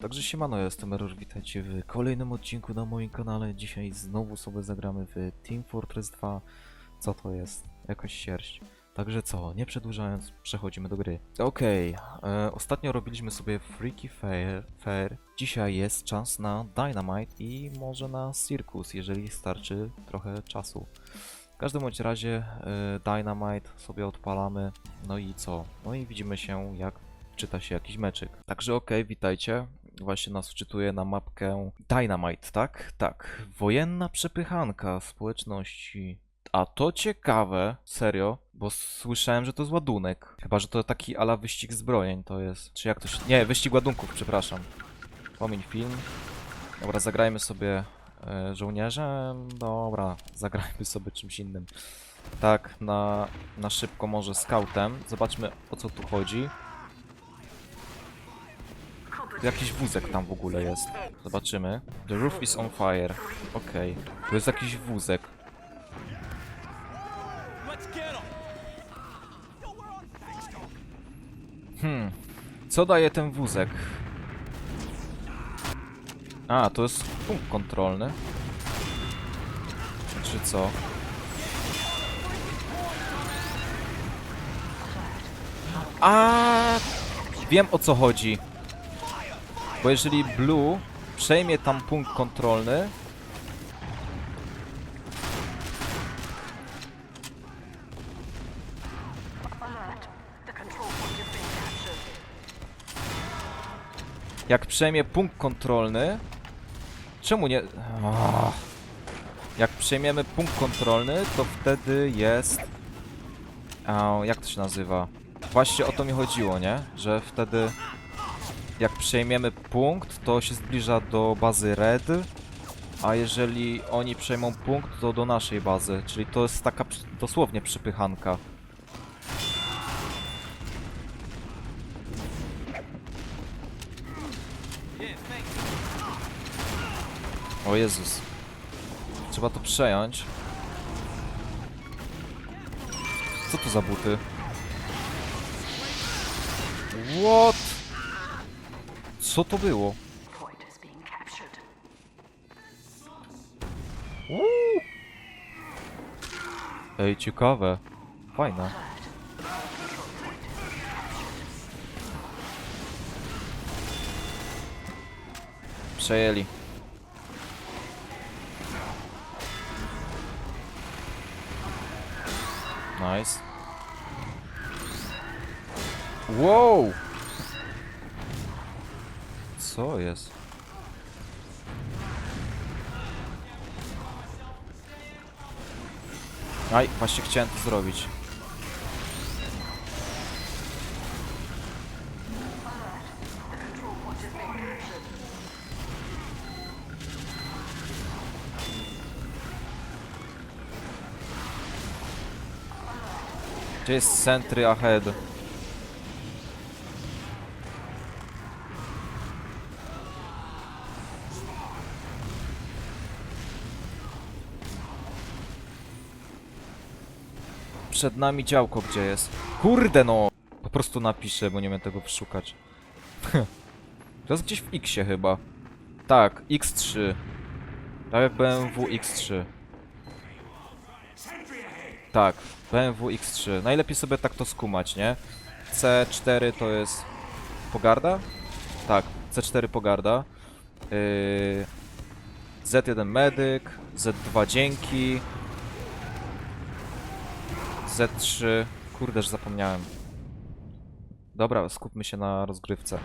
Także siemano, ja jestem Error, witajcie w kolejnym odcinku na moim kanale. Dzisiaj znowu sobie zagramy w Team Fortress 2. Co to jest? Jakaś sierść. Także co, nie przedłużając, przechodzimy do gry. Okej, e, ostatnio robiliśmy sobie Freaky Fair, Fair. Dzisiaj jest czas na Dynamite i może na Circus, jeżeli starczy trochę czasu. W każdym bądź razie e, Dynamite sobie odpalamy. No i co? No i widzimy się jak czyta się jakiś meczyk. Także okej, witajcie. Właśnie nas wczytuje na mapkę Dynamite, tak? Tak. Wojenna przepychanka społeczności. A to ciekawe, serio, bo słyszałem, że to jest ładunek. Chyba, że to taki ala wyścig zbrojeń to jest. Czy jak to się... Nie, wyścig ładunków, przepraszam. Pomiń film. Dobra, zagrajmy sobie e, żołnierzem. Dobra, zagrajmy sobie czymś innym. Tak, na, na szybko może scoutem. Zobaczmy o co tu chodzi. Jakiś wózek tam w ogóle jest. Zobaczymy. The roof is on fire. Okej. To jest jakiś wózek. Hmm. Co daje ten wózek? A, to jest punkt kontrolny. Czy co? A, wiem o co chodzi. Bo jeżeli Blue przejmie tam punkt kontrolny, jak przejmie punkt kontrolny, czemu nie... Ah. Jak przejmiemy punkt kontrolny, to wtedy jest... A, jak to się nazywa? Właśnie o to mi chodziło, nie? Że wtedy jak przejmiemy punkt, to się zbliża do bazy Red, a jeżeli oni przejmą punkt, to do naszej bazy, czyli to jest taka dosłownie przypychanka. O Jezus. Trzeba to przejąć. Co to za buty? What? Co to było? Uuu. Ej, ciekawe. Fajne. Przejęli. Nice. Wow! Co jest? Aj, właśnie chciałem to zrobić. Gdzie jest Sentry Ahead? Przed nami działko gdzie jest? Kurde no! Po prostu napiszę, bo nie wiem tego wyszukać. to jest gdzieś w X-ie chyba. Tak, X3. Tak jak BMW X3. Tak, BMW X3. Najlepiej sobie tak to skumać, nie? C4 to jest pogarda? Tak, C4 pogarda. Yy... Z1 medyk, Z2 dzięki, Z3. Kurde, że zapomniałem. Dobra, skupmy się na rozgrywce.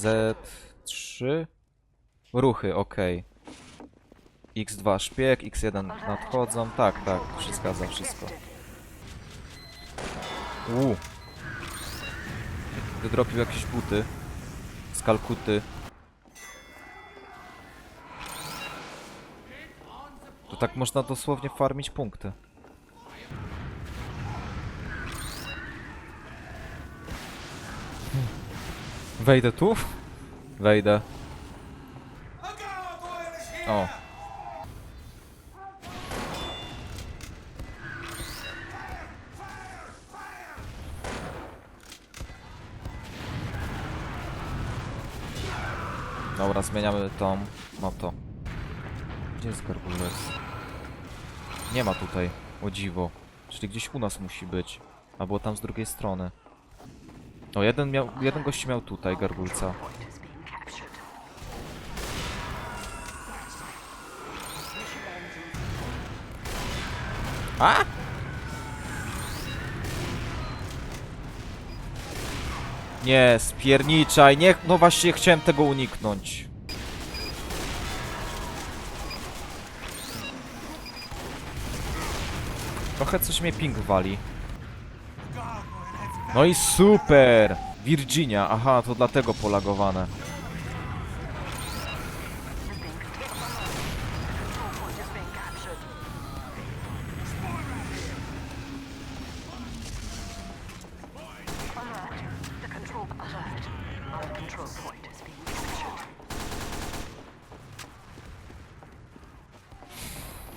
Z3. Ruchy, ok. X2 szpieg, X1 nadchodzą. Tak, tak, się zgadza wszystko. Uuu. Wydropił jakieś buty. Z Kalkuty. To tak można dosłownie farmić punkty. Wejdę tu? Wejdę. O. Dobra, zmieniamy tą. To. Gdzie jest gargulec? Nie ma tutaj. O dziwo. Czyli gdzieś u nas musi być. Albo tam z drugiej strony. O, jeden miał, jeden gość miał tutaj gargulca. A! Nie, spierniczaj, nie, no właśnie chciałem tego uniknąć. Trochę coś mnie ping wali. No i super! Virginia, aha, to dlatego polagowane.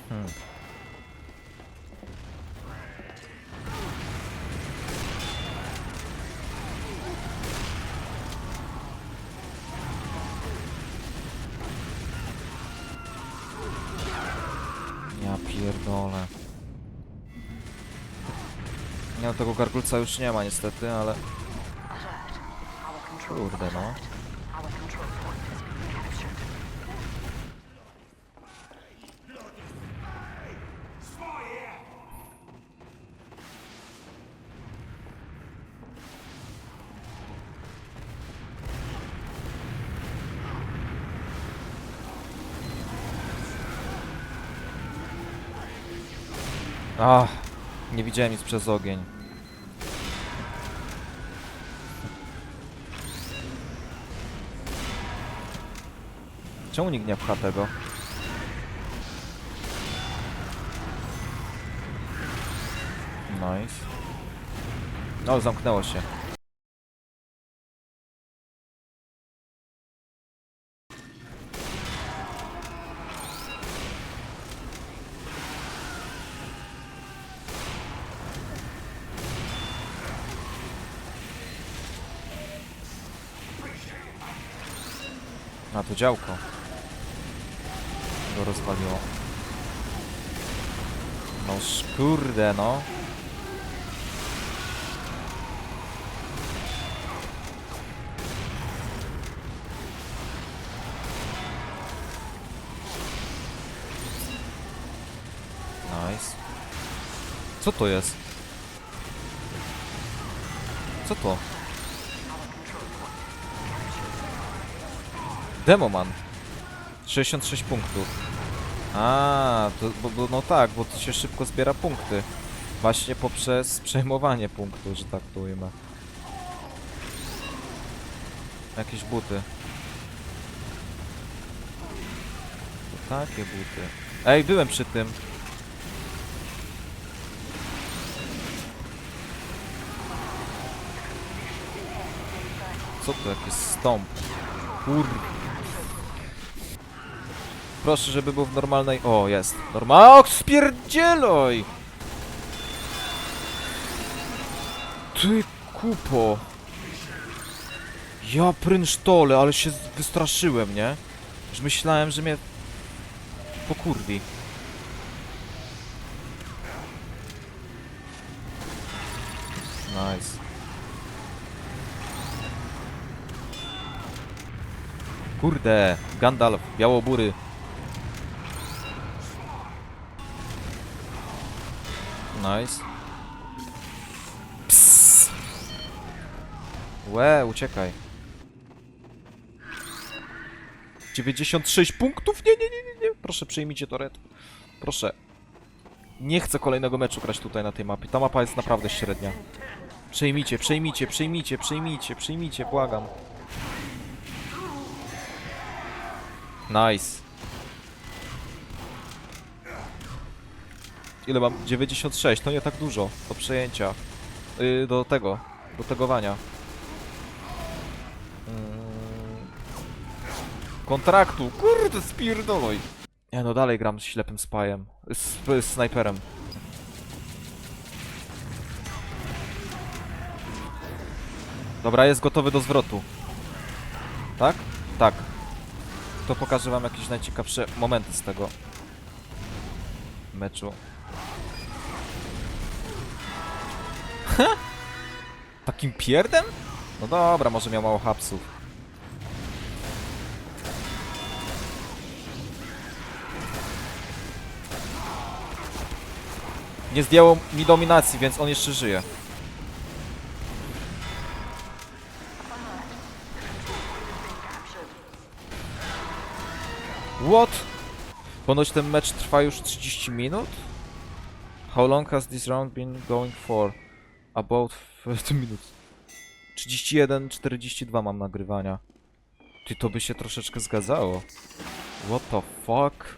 Point tego gargulca już nie ma niestety, ale... Kurde no. Ach, nie widziałem nic przez ogień. Czemu nikt nie pcha tego? Nice. No, zamknęło się. A to działko. Go rozwaliło. No kurde no. Nice. Co to jest? Co to? Demoman. 66 punktów. A, to, bo, bo, no tak, bo to się szybko zbiera punkty. Właśnie poprzez przejmowanie punktów, że tak to ujmę. Jakieś buty. To takie buty. Ej, byłem przy tym. Co to, jakiś stąp? Kur... Proszę, żeby był w normalnej... O, jest. Normal... O, spierdzieloj! Ty kupo. Ja prynsztole, ale się wystraszyłem, nie? Już myślałem, że mnie... Pokurwi. Nice. Kurde, Gandalf, białobury. Nice. Psst. Łe, uciekaj. 96 punktów? Nie, nie, nie, nie, nie. Proszę, przyjmijcie to red. Proszę. Nie chcę kolejnego meczu grać tutaj na tej mapie. Ta mapa jest naprawdę średnia. Przejmijcie, przejmijcie, przejmijcie, przejmijcie, przejmijcie, błagam. Nice. Ile mam? 96, to nie tak dużo. Do przejęcia. Yy, do tego. Do tegowania. Mm. Kontraktu. Kurde, spierdoloj. Ja no dalej gram z ślepym spajem. Z, z snajperem. Dobra, jest gotowy do zwrotu. Tak? Tak. to pokażę wam jakieś najciekawsze momenty z tego meczu. Takim pierdem? No dobra, może miał mało hapsów. Nie zdjęło mi dominacji, więc on jeszcze żyje. What? Ponoć ten mecz trwa już 30 minut? How long has this round been going for? About 30 minutes. 31, 42 mam nagrywania. Ty, to by się troszeczkę zgadzało. What the fuck?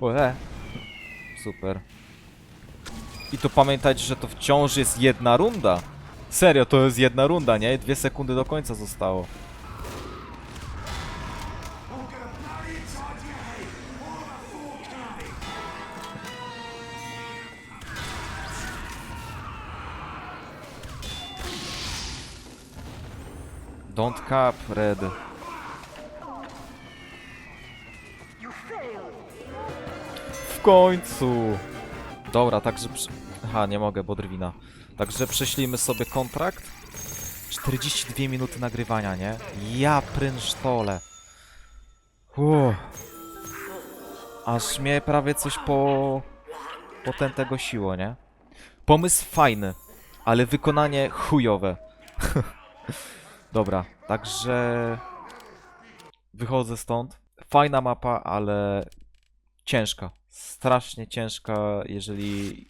Łe. Super. I to pamiętać, że to wciąż jest jedna runda. Serio, to jest jedna runda, nie? Dwie sekundy do końca zostało. Don't cap, Red. W końcu! Dobra, także... Przy... Aha, nie mogę, bo drwina. Także prześlijmy sobie kontrakt. 42 minuty nagrywania, nie? Ja prynsztole. Uff. Aż mnie prawie coś po... po ten tego siło, nie? Pomysł fajny, ale wykonanie chujowe. Dobra, także... Wychodzę stąd. Fajna mapa, ale ciężka. Strasznie ciężka, jeżeli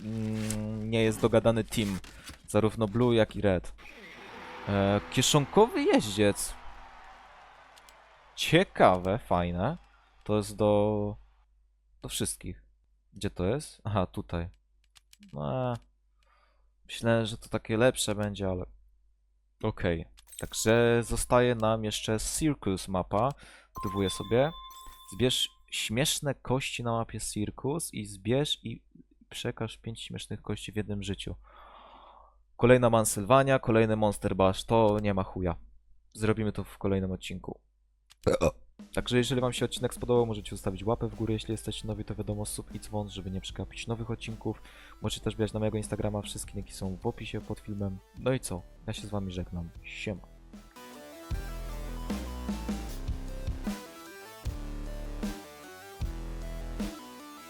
mm, nie jest dogadany team. Zarówno Blue, jak i Red. E, kieszonkowy jeździec. Ciekawe, fajne. To jest do... do wszystkich. Gdzie to jest? Aha, tutaj. No, myślałem, że to takie lepsze będzie, ale... Okej. Także zostaje nam jeszcze Circus mapa. Aktywuję sobie. Zbierz śmieszne kości na mapie Circus i zbierz i przekaż 5 śmiesznych kości w jednym życiu. Kolejna Mansylwania, kolejny Monster Bash. To nie ma chuja. Zrobimy to w kolejnym odcinku. Także jeżeli wam się odcinek spodobał, możecie zostawić łapę w górę, jeśli jesteście nowi, to wiadomo, sub i dzwon, żeby nie przegapić nowych odcinków. Możecie też wbijać na mojego Instagrama, wszystkie linki są w opisie pod filmem. No i co? Ja się z wami żegnam. Siema.